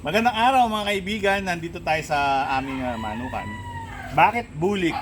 Magandang araw mga kaibigan, nandito tayo sa aming uh, manukan. Bakit bulik?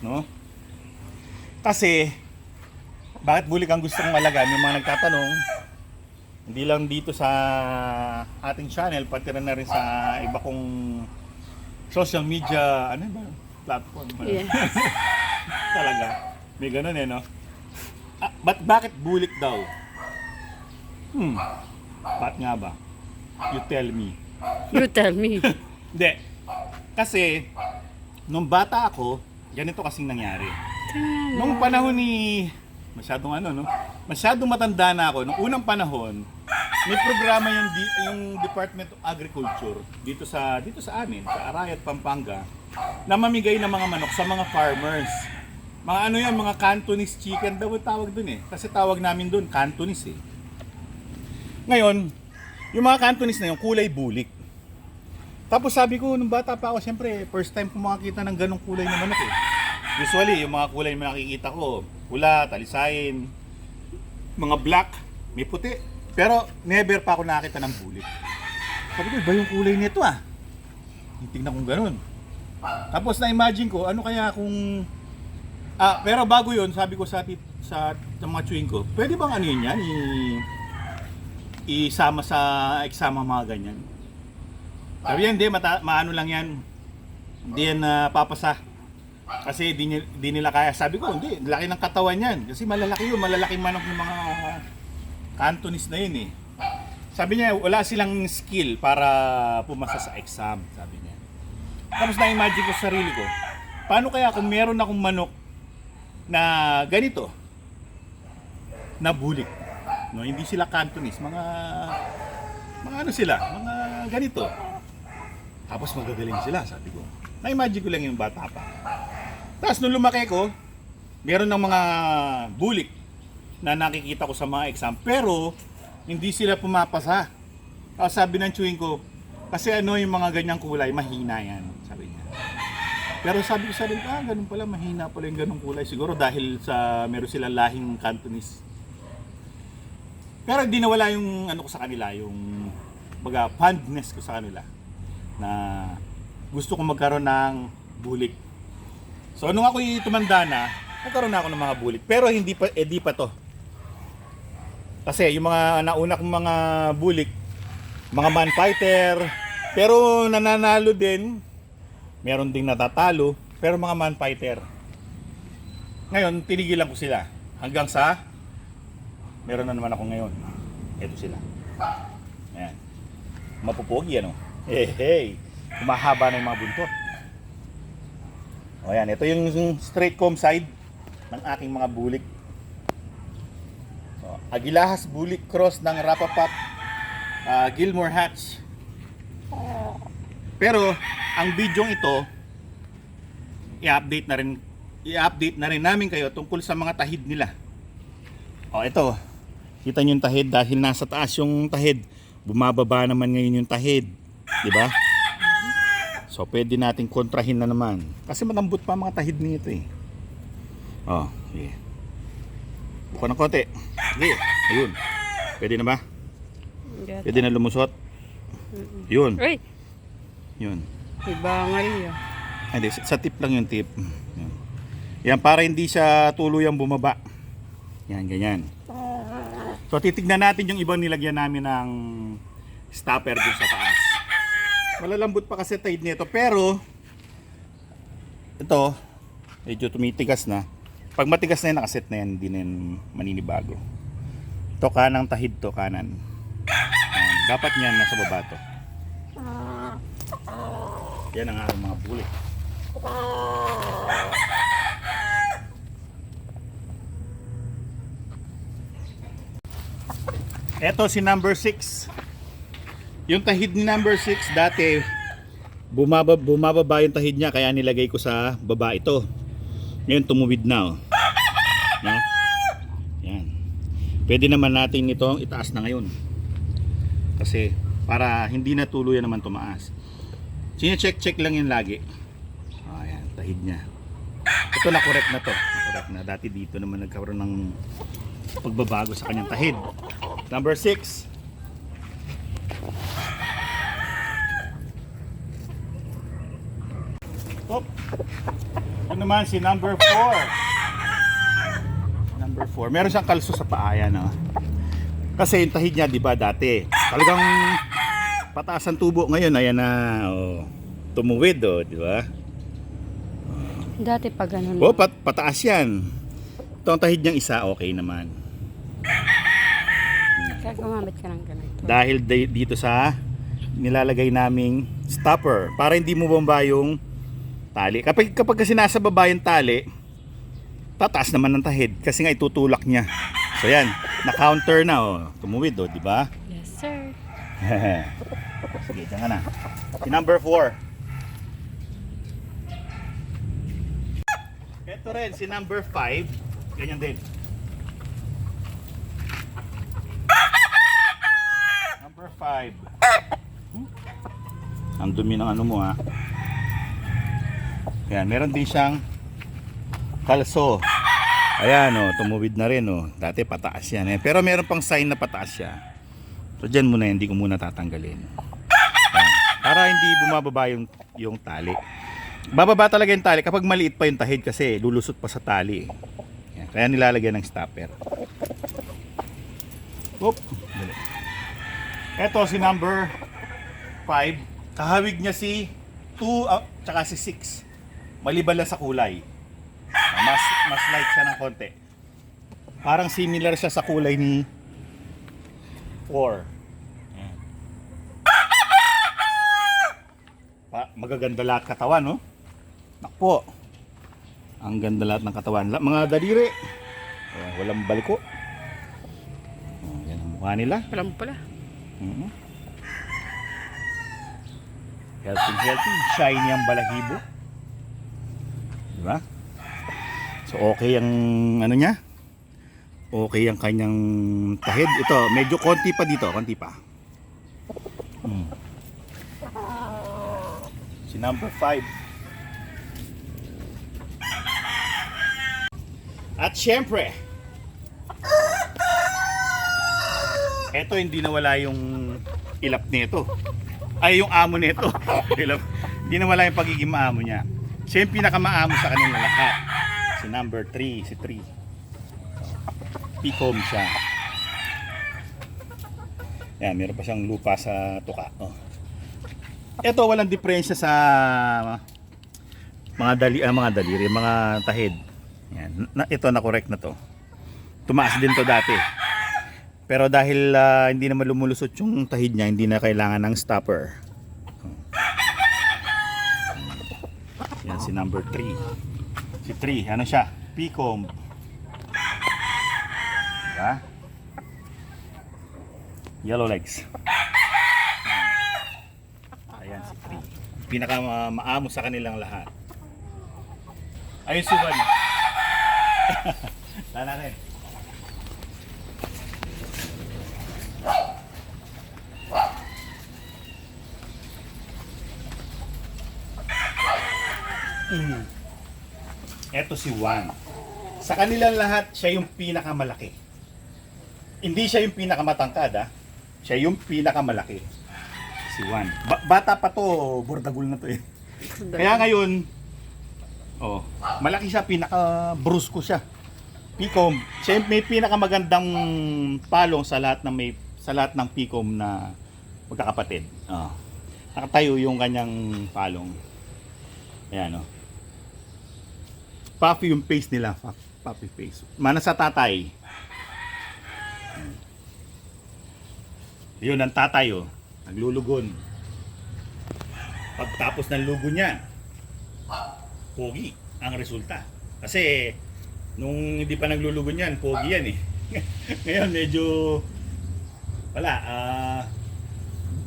No? Kasi, bakit bulik ang gustong malagan? Yung mga nagtatanong, hindi lang dito sa ating channel, pati rin na rin sa iba kong social media, ano ba? Platform. ba? Yes. Talaga. May ganun eh, no? Ah, ba't bakit bulik daw? Hmm. Ba't nga ba? You tell me. You tell me. Hindi. Kasi, nung bata ako, ganito kasing nangyari. Nung panahon ni... Masyadong ano, no? Masyadong matanda na ako. Nung unang panahon, may programa yung, di, yung Department of Agriculture dito sa dito sa amin, sa Arayat, Pampanga, na mamigay ng mga manok sa mga farmers. Mga ano yan, mga Cantonese chicken daw tawag dun eh. Kasi tawag namin dun, Cantonese eh. Ngayon, yung mga Cantonese na yung kulay bulik. Tapos sabi ko, nung bata pa ako, siyempre, first time ko makakita ng ganong kulay na manok eh. Usually, yung mga kulay na nakikita ko, pula, talisayin, mga black, may puti. Pero never pa ako nakakita ng bulik. Sabi ko, iba yung kulay nito ah. Tingnan kong ganun. Tapos na-imagine ko, ano kaya kung... Ah, pero bago yon sabi ko sa, sa, sa mga chewing ko, pwede bang ano yun yan? I- isama sa eksama mga ganyan. Sabi yan, hindi, mata, maano lang yan. Hindi yan ah, papasa. Kasi di, di nila kaya. Sabi ko, hindi, laki ng katawan yan. Kasi malalaki yun, malalaking manok ng mga Cantonese na yun eh. Sabi niya, wala silang skill para pumasa sa exam, sabi niya. Tapos na-imagine ko sa sarili ko, paano kaya kung meron akong manok na ganito, na bulik, no? hindi sila Cantonese, mga, mga ano sila, mga ganito. Tapos magagaling sila, sabi ko. Na-imagine ko lang yung bata pa. Tapos nung lumaki ko, meron ng mga bulik na nakikita ko sa mga exam, pero hindi sila pumapasa. Tapos sabi ng chewing ko, kasi ano yung mga ganyang kulay, mahina yan, sabi niya. Pero sabi ko sa rin, ah, ganun pala, mahina pala yung ganung kulay. Siguro dahil sa meron sila lahing Cantonese. Pero hindi nawala yung ano ko sa kanila, yung baga fondness ko sa kanila na gusto ko magkaroon ng bulik. So nung ako tumanda na, nagkaroon na ako ng mga bulik. Pero hindi pa, eh di pa to. Kasi yung mga nauna kong mga bulik, mga man fighter, pero nananalo din, meron ding natatalo, pero mga man fighter. Ngayon, tinigilan ko sila. Hanggang sa, meron na naman ako ngayon. Ito sila. Ayan. Mapupogi ano. Hey, hey. Humahaba na yung mga buntot. O yan, ito yung straight comb side ng aking mga bulik. So, Agilahas Bulik Cross ng Rapapap ah, Gilmore Hatch. Pero ang bidyong ito i-update na rin i-update na rin namin kayo tungkol sa mga tahid nila. O ito, kita niyo yung tahid dahil nasa taas yung tahid, bumababa naman ngayon yung tahid, di ba? So pwede natin kontrahin na naman kasi malambot pa mga tahid nito eh. Oh, sige. Buka ng konti. Sige, ayun. Pwede na ba? Pwede na lumusot? Yun, Ay, yun. ibangal niya. Ay, di, sa sa tip lang yung tip. Yan. Yan, para hindi siya tuluyang bumaba. Yan, ganyan. So, titignan natin yung ibang nilagyan namin ng stopper dun sa taas. Malalambot pa kasi tahid nito, pero ito, medyo tumitigas na. Pag matigas na yan, nakaset na yan, hindi na maninibago. Ito, kanang tahid to, kanan. Yan, dapat niyan nasa baba to. Yan ang aking mga bulik. Ito si number 6. Yung tahid ni number 6 dati bumaba, bumababa yung tahid niya kaya nilagay ko sa baba ito. Ngayon tumuwid na oh. No? Yan. Pwede naman natin ito itaas na ngayon. Kasi para hindi na tuluyan naman tumaas. Sine-check-check lang yun lagi. Oh, ayan, tahid niya. Ito na correct na to. Na-correct na. Dati dito naman nagkaroon ng pagbabago sa kanyang tahid. Number 6. Pop. Ito naman si number 4. Number 4. Meron siyang kalso sa paa yan. Oh. Kasi yung tahid niya, di ba, dati. Talagang pataas ang tubo ngayon. Ayan na, oh. tumuwid, oh, di ba? Dati pa ganun. Oh, pat pataas yan. Ito ang tahid niyang isa, okay naman. Kaya gumamit ka ng ganito. Dahil di- dito sa nilalagay naming stopper para hindi mo bomba yung tali. Kapag, kapag kasi nasa baba yung tali, tataas naman ng tahid kasi nga itutulak niya. So yan, na-counter na oh. Tumuwid oh, di ba? Yes, sir. Sige, dyan ka na. Si number 4. Ito rin, si number 5. Ganyan din. Number 5. Hmm? Ang dumi ng ano mo ha. Yan, meron din siyang kalso. Ayan oh, tumuwid na rin oh. Dati pataas yan eh. Pero meron pang sign na pataas siya. So dyan muna, hindi ko muna tatanggalin. Para hindi bumababa yung, yung tali. Bababa talaga yung tali kapag maliit pa yung tahid kasi lulusot pa sa tali. eh. Yan. Kaya nilalagyan ng stopper. Oop. Dali. Ito si number 5. Kahawig niya si 2 uh, tsaka si 6. Maliban lang sa kulay. Ah, Mas, mas light siya ng konti. Parang similar siya sa kulay ni 4. Ayan. Pa, magaganda lahat katawan, no? Nakpo. Ang ganda lahat ng katawan. Mga daliri. Ayan, walang baliko. Oh, yan ang mukha nila. Walang pula. Mhm. Healthy, healthy. Shiny ang balahibo. Diba? So okay ang ano niya? Okay ang kanyang tahid. Ito, medyo konti pa dito. Konti pa. Hmm. Si number 5. At syempre, eto hindi nawala yung ilap nito. Ay, yung amo nito. ilap. Hindi nawala yung pagiging maamo niya. Siya yung pinakamaamo sa kanila lahat. Si number 3, si 3. Picom siya. Yan, meron pa siyang lupa sa tuka. Oh. Ito, walang diferensya sa mga dali, ah, mga daliri, mga tahid. Yan. Na, ito, na-correct na to. Tumaas din to dati. Pero dahil ah, hindi naman lumulusot yung tahid niya, hindi na kailangan ng stopper. Yan si number 3. Si 3, ano siya? Picom. Diba? Yellow legs. Ayan si 3. Pinaka ma- maamo sa kanilang lahat. Ayun si 1. Tala natin. Mm. Eto si Juan. Sa kanilang lahat, siya yung pinakamalaki. Hindi siya yung pinakamatangkad, ah. Siya yung pinakamalaki. Si Juan. Ba- bata pa to, bordagul na to eh. Kaya ngayon, oh, malaki siya, pinaka-brusko siya. Picom, siya yung may pinakamagandang palong sa lahat ng may sa lahat ng Picom na magkakapatid. Oh. Nakatayo yung kanyang palong. Ayan, oh. Puffy yung face nila. Puff- Puffy face. Mana sa tatay. Yun ang tatay, oh. Naglulugon. Pagtapos ng lugo niya, pogi ang resulta. Kasi, nung hindi pa naglulugon yan, pogi yan eh. Ngayon, medyo, wala, ah,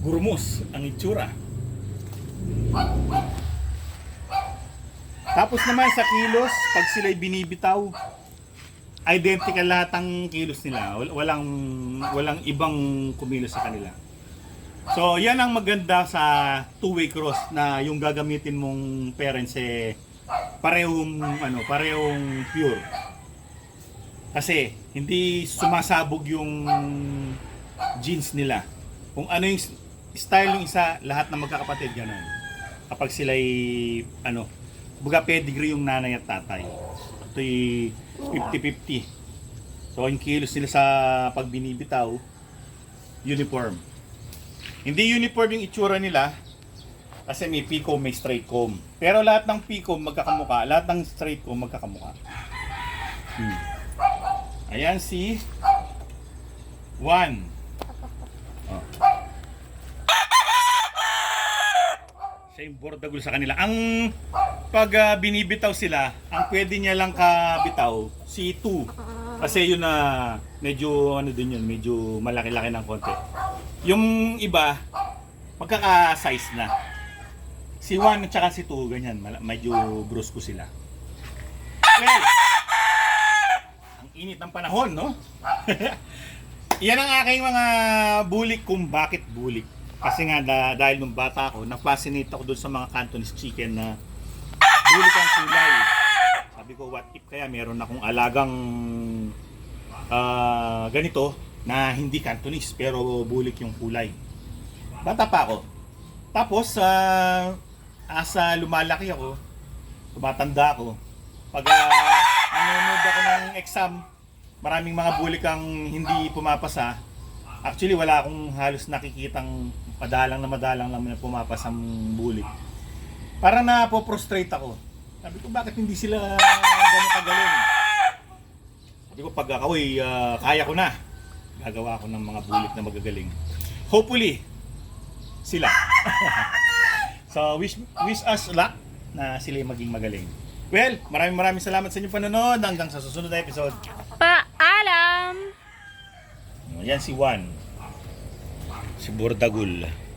gurumos ang itsura. Tapos naman sa kilos, pag sila'y binibitaw, identical lahat ang kilos nila. Wal- Walang walang ibang kumilos sa kanila. So, yan ang maganda sa two-way cross na yung gagamitin mong parents eh parehong ano, parehong pure. Kasi hindi sumasabog yung jeans nila. Kung ano yung style ng isa, lahat ng magkakapatid ganun. Kapag sila'y ano, Buga pedigree yung nanay at tatay. Ito'y 50-50. So, yung kilos nila sa pagbinibitaw, uniform. Hindi uniform yung itsura nila, kasi may picom, may straight comb. Pero lahat ng picom magkakamuka, lahat ng straight comb magkakamuka. Hmm. Ayan si Juan. Oh. Siya yung bordagul sa kanila. Ang pag ah, binibitaw sila, ang pwede niya lang kabitaw si 2. Kasi yun na medyo ano din yun, medyo malaki-laki ng konti. Yung iba, magkaka-size na. Si 1 at saka si 2, ganyan, medyo brusco sila. Well, ang init ng panahon, no? Yan ang aking mga bulik kung bakit bulik. Kasi nga da- dahil nung bata ako, na-fascinate ako doon sa mga Cantonese chicken na bulik ang kulay. Sabi ko, what if kaya meron akong alagang ah, ganito na hindi Cantonese pero bulik yung kulay. Bata pa ako. Tapos, ah, asa lumalaki ako, tumatanda ako, pag uh, nanonood ako ng exam, maraming mga bulik ang hindi pumapasa. Actually, wala akong halos nakikitang madalang na madalang lang na pumapasang bulik. Parang napo-prostrate ako. Sabi ko, bakit hindi sila ganun kagaling? Sabi ko, pag ako ah, kaya ko na, gagawa ko ng mga bulik na magagaling. Hopefully, sila. so, wish, wish us luck na sila maging magaling. Well, maraming maraming salamat sa inyong panonood. Hanggang sa susunod na episode. Paalam! Yan si Juan. Si Bordagul.